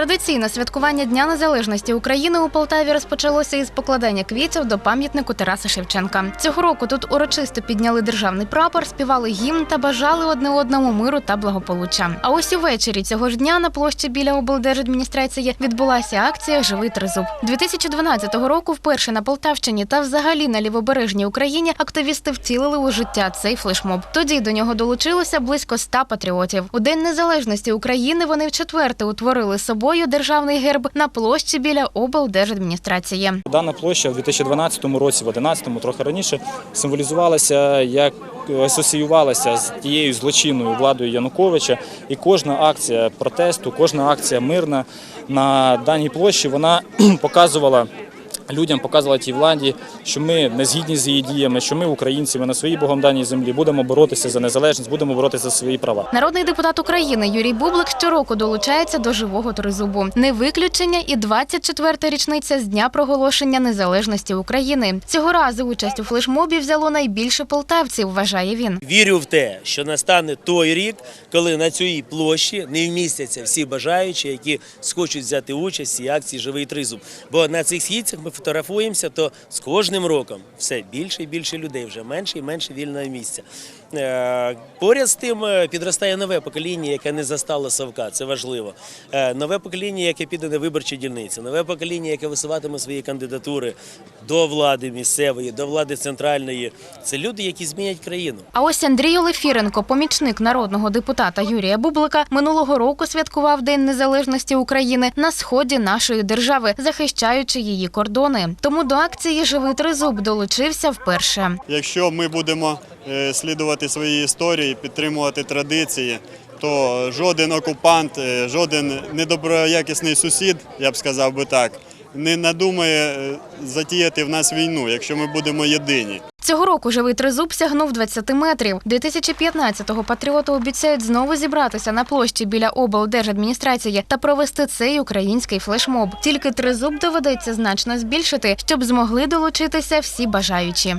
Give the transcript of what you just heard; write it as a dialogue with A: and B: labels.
A: Традиційне святкування Дня Незалежності України у Полтаві розпочалося із покладання квітів до пам'ятнику Тараса Шевченка. Цього року тут урочисто підняли державний прапор, співали гімн та бажали одне одному миру та благополуччя. А ось увечері цього ж дня на площі біля облдержадміністрації відбулася акція Живий тризуб. 2012 року вперше на Полтавщині та взагалі на лівобережній Україні активісти втілили у життя цей флешмоб. Тоді до нього долучилося близько ста патріотів. У День Незалежності України вони вчетверте утворили собою державний герб на площі біля облдержадміністрації.
B: Дана площа в 2012 році, в 2011, трохи раніше, символізувалася як асоціювалася з тією злочинною владою Януковича, і кожна акція протесту, кожна акція мирна на даній площі вона показувала. Людям показувала тій владі, що ми не згідні з її діями, що ми, українці, ми на своїй богом даній землі будемо боротися за незалежність, будемо боротися за свої права.
A: Народний депутат України Юрій Бублик щороку долучається до живого тризубу. Не виключення і 24-та річниця з дня проголошення незалежності України. Цього разу участь у флешмобі взяло найбільше полтавців, вважає він.
C: Вірю в те, що настане той рік, коли на цій площі не вмістяться всі бажаючі, які схочуть взяти участь в цій акції Живий тризуб. Бо на цих східцях ми фотографуємося, то з кожним роком все більше і більше людей, вже менше і менше вільного місця. Е, Поряд з тим е, підростає нове покоління, яке не застало совка. Це важливо. Е, Нове покоління, яке піде на виборчі дільниці, нове покоління, яке висуватиме свої кандидатури до влади місцевої, до влади центральної. Це люди, які змінять країну.
A: А ось Андрій Олефіренко, помічник народного депутата Юрія Бублика, минулого року святкував День Незалежності України на сході нашої держави, захищаючи її кордони. Тому до акції Живий тризуб долучився вперше.
D: Якщо ми будемо е, слідувати свої історії, підтримувати традиції, то жоден окупант, е, жоден недоброякісний сусід, я б сказав би так, не надумає е, затіяти в нас війну, якщо ми будемо єдині.
A: Цього року живий тризуб сягнув 20 метрів. 2015-го патріоти обіцяють знову зібратися на площі біля облдержадміністрації та провести цей український флешмоб. Тільки тризуб доведеться значно збільшити, щоб змогли долучитися всі бажаючі.